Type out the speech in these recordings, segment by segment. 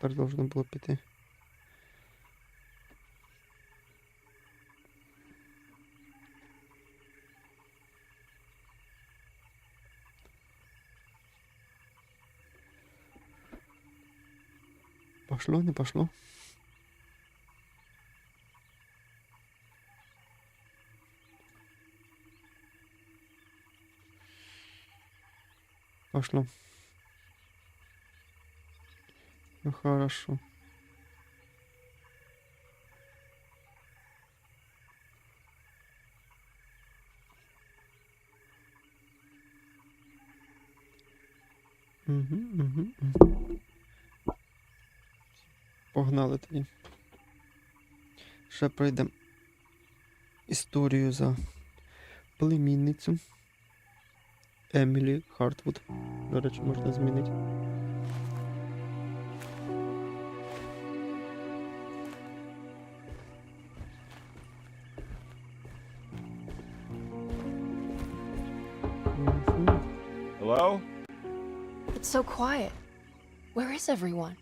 Тепер должно було піти. Пошло, не пошло. Пошло. Хорошо. Погнали тоді. Ще пройдемо історію за племінницю Емілі Хартвуд. До речі, можна змінити. Hello? It's so quiet. Where is everyone?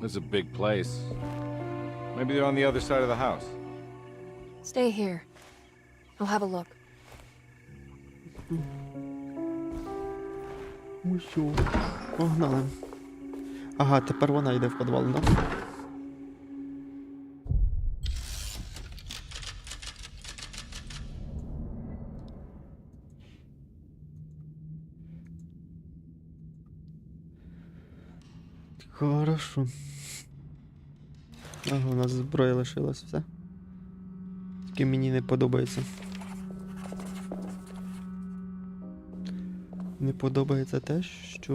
This is a big place. Maybe they're on the other side of the house. Stay here. I'll have a look. Ну що, погнали. Ага, тепер вона йде в підвал, да? Хорошо. Ага, у нас зброя лишилась все. Тільки мені не подобається. Не подобається те, що.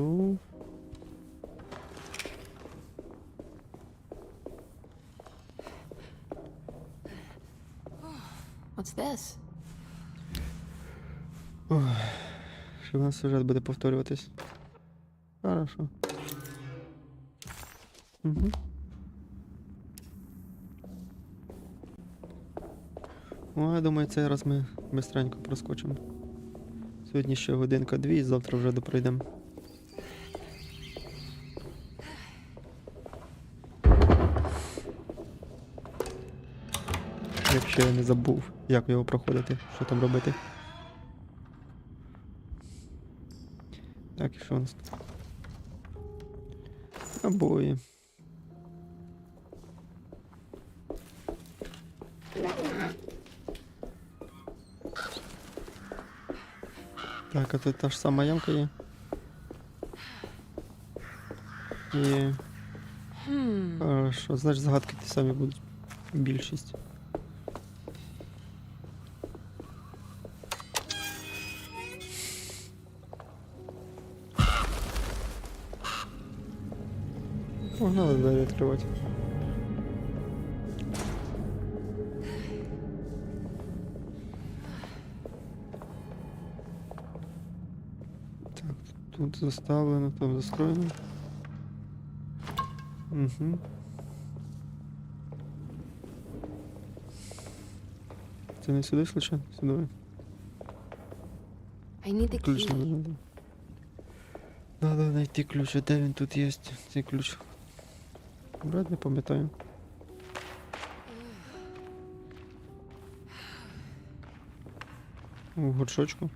What's this? Що в нас сюжет буде повторюватись. Хорошо. Угу. Ну, я думаю, цей раз ми бистренько проскочимо. Сьогодні ще годинка дві, завтра вже допройдемо. Якщо я не забув, як його проходити, що там робити. Так, і що у нас? тут? Обої. Так, а тут та ж сама ямка є. І... Hmm. Хорошо, значить загадки ті самі будуть. Більшість. Погнали двері відкривати. Тут заставлено, там застроєно. Угу. Це не сюди случайно? Сюди. Ключ не надо. Надо знайти ключ, а де він тут є? Цей ключ. Брат, не пам'ятаю. У горшочку.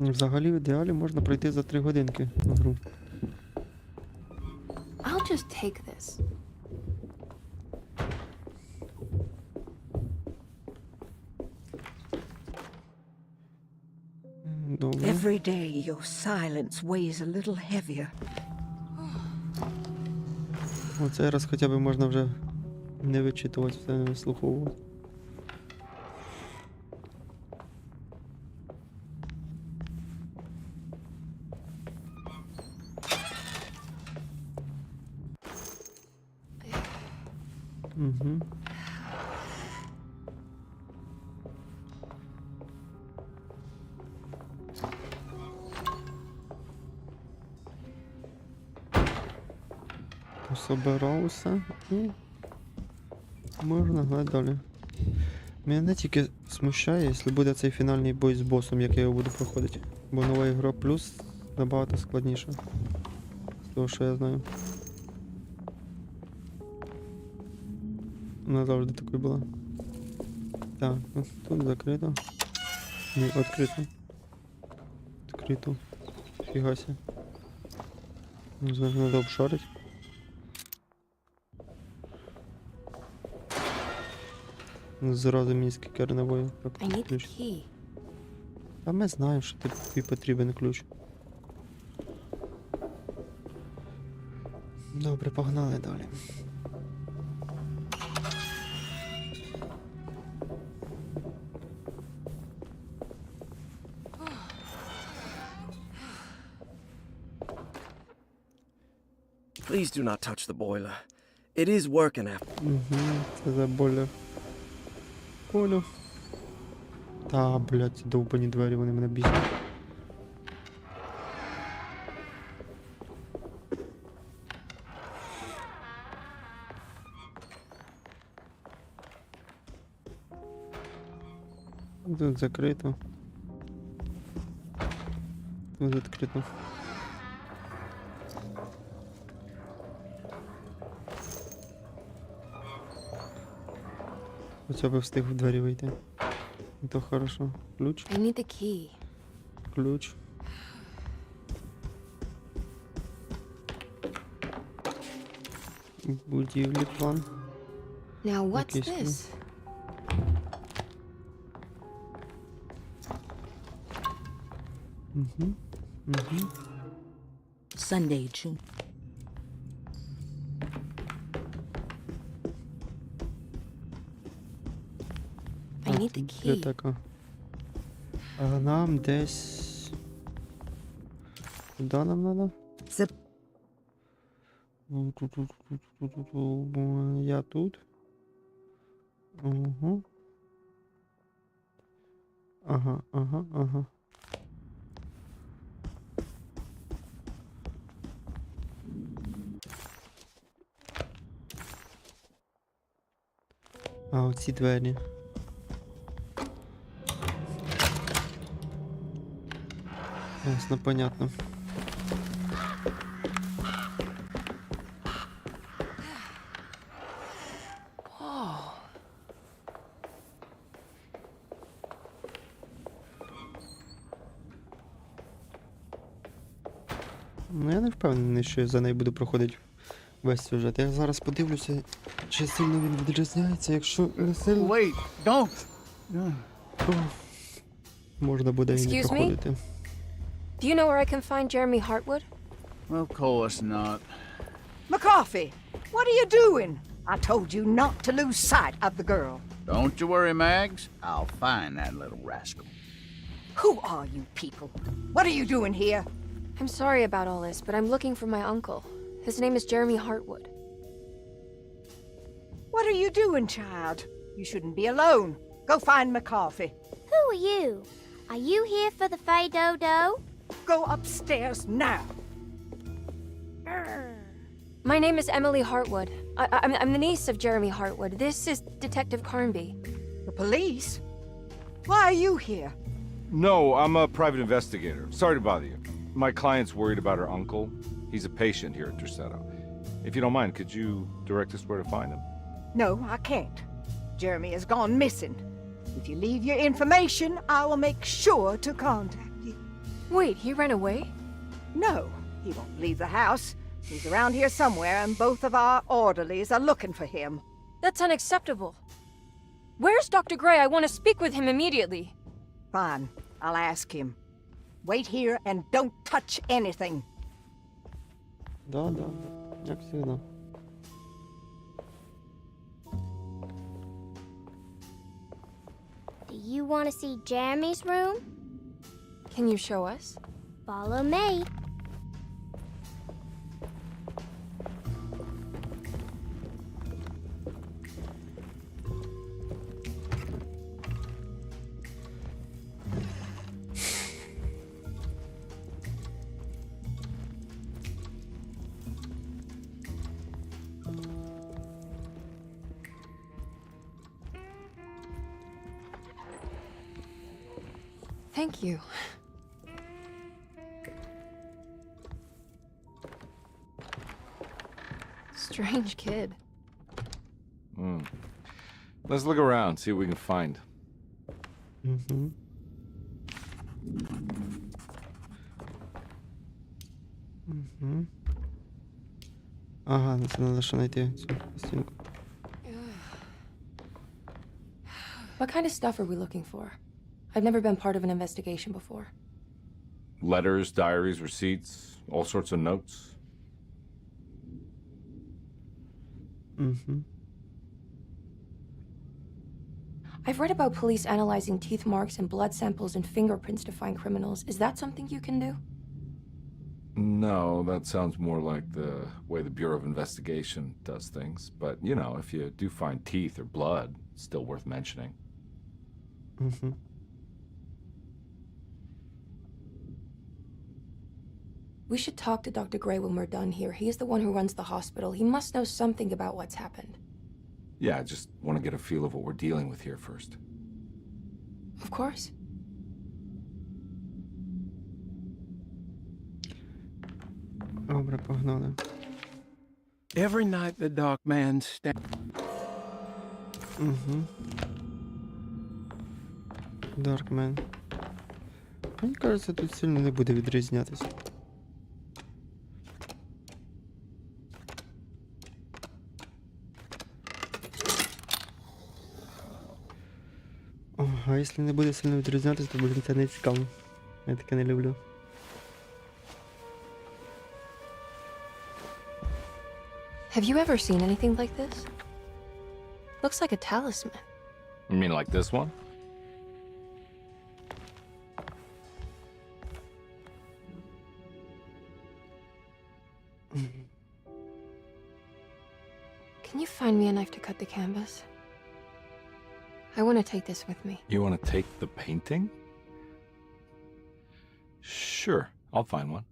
Взагалі в ідеалі можна пройти за 3 годинки на гру. I'll just take this. Добре. Every day your silence weighs a little heavier. Оцей раз хоча б можна вже не вичитувати, все не вислуховувати. Собирався і можна гнати далі. Мене тільки смущає, якщо буде цей фінальний бой з босом, як я його буду проходити. Бо нова ігра плюс набагато складніша. З того, що я знаю. Вона завжди такою була. Так, ось тут закрито. Ні, відкрито. Відкрито. Фігася. Не знаю, треба обшарить. Зразу мені скільки набою. Ключ. А ми знаємо, що тобі потрібен ключ. Добре, погнали далі. Please do not touch the boiler. It is working after. Угу, це за бойлер. Колю. Та, блядь, довбані двері, вони мене бісять. Тут закрито. Тут відкрито. Хоча б встиг в двері вийти. Ну, То хорошо. Ключ, I need the key. ключ. Будівлі план. Now, what's Якийсь ключ. this? Угу. Угу. Sunday, June. Де така? А нам десь. Куди нам надо? Це Я тут. Угу. Ага, ага, ага. А, оці двері. Ясно, понятно. Ну я не впевнений, що я за нею буду проходити весь сюжет. Я зараз подивлюся, чи сильно він відрізняється, якщо не сильно, Wait, don't. То можна буде і не проходити. Do you know where I can find Jeremy Hartwood? Of course not. McCarthy, what are you doing? I told you not to lose sight of the girl. Don't you worry, Mags. I'll find that little rascal. Who are you people? What are you doing here? I'm sorry about all this, but I'm looking for my uncle. His name is Jeremy Hartwood. What are you doing, child? You shouldn't be alone. Go find McCarthy. Who are you? Are you here for the Fay Dodo? Go upstairs now. My name is Emily Hartwood. I- I- I'm-, I'm the niece of Jeremy Hartwood. This is Detective Carnby. The police? Why are you here? No, I'm a private investigator. Sorry to bother you. My client's worried about her uncle. He's a patient here at Derceto. If you don't mind, could you direct us where to find him? No, I can't. Jeremy has gone missing. If you leave your information, I will make sure to contact you. Wait, he ran away? No, he won't leave the house. He's around here somewhere, and both of our orderlies are looking for him. That's unacceptable. Where's Dr. Gray? I want to speak with him immediately. Fine, I'll ask him. Wait here and don't touch anything. Да, да, як завжди. Do you want to see Jeremy's room? Can you show us? Follow me. Thank you. Strange kid. Hmm. Let's look around, see what we can find. Угу. Угу. Ага, ну це треба ще знайти цю стінку. What kind of stuff are we looking for? I've never been part of an investigation before. Letters, diaries, receipts, all sorts of notes. Mm-hmm. I've read about police analyzing teeth marks and blood samples and fingerprints to find criminals. Is that something you can do? No, that sounds more like the way the Bureau of Investigation does things. But, you know, if you do find teeth or blood, still worth mentioning. Mm-hmm. We should talk to Dr. Gray when we're done here. He is the one who runs the hospital. He must know something about what's happened. Yeah, I just want to get a feel of what we're dealing with here first. Of course. Добре, погнали. Every night the dark man stands. Угу. Даркмен. Мені кажеться, тут сильно не буде відрізнятися. а якщо не буде сильно відрізнятися, то блін, це не цікаво. Я таке не люблю. Have you ever seen anything like this? Looks like a talisman. You mean like this one? Can you find me a knife to cut the canvas? I want to take this with me. You want to take the painting? Sure, I'll find one.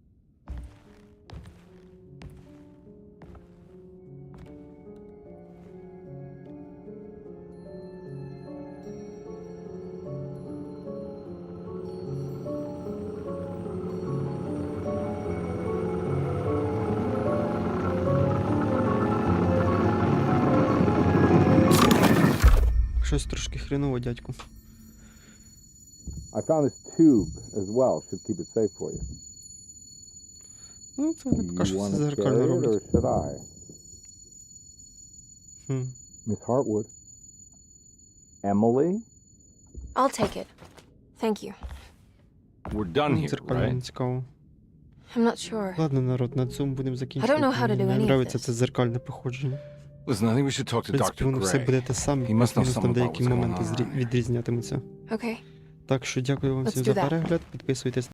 Щось трошки хреново, дядьку. I found this tube as well. Should keep it safe for you. Ну, це вони поки що все зеркально роблять. should I? Хм. Miss Hartwood. Emily? I'll take it. Thank you. We're done here, Дзеркально не right? цікаво. I'm not sure. Ладно, народ, на цьому будемо закінчувати. know how to do Мені нравиться це зеркальне проходження. В принципі, воно все буде те саме, там деякі моменти зрі- відрізнятимуться. Okay. Так що дякую вам всім за перегляд. Підписуйтесь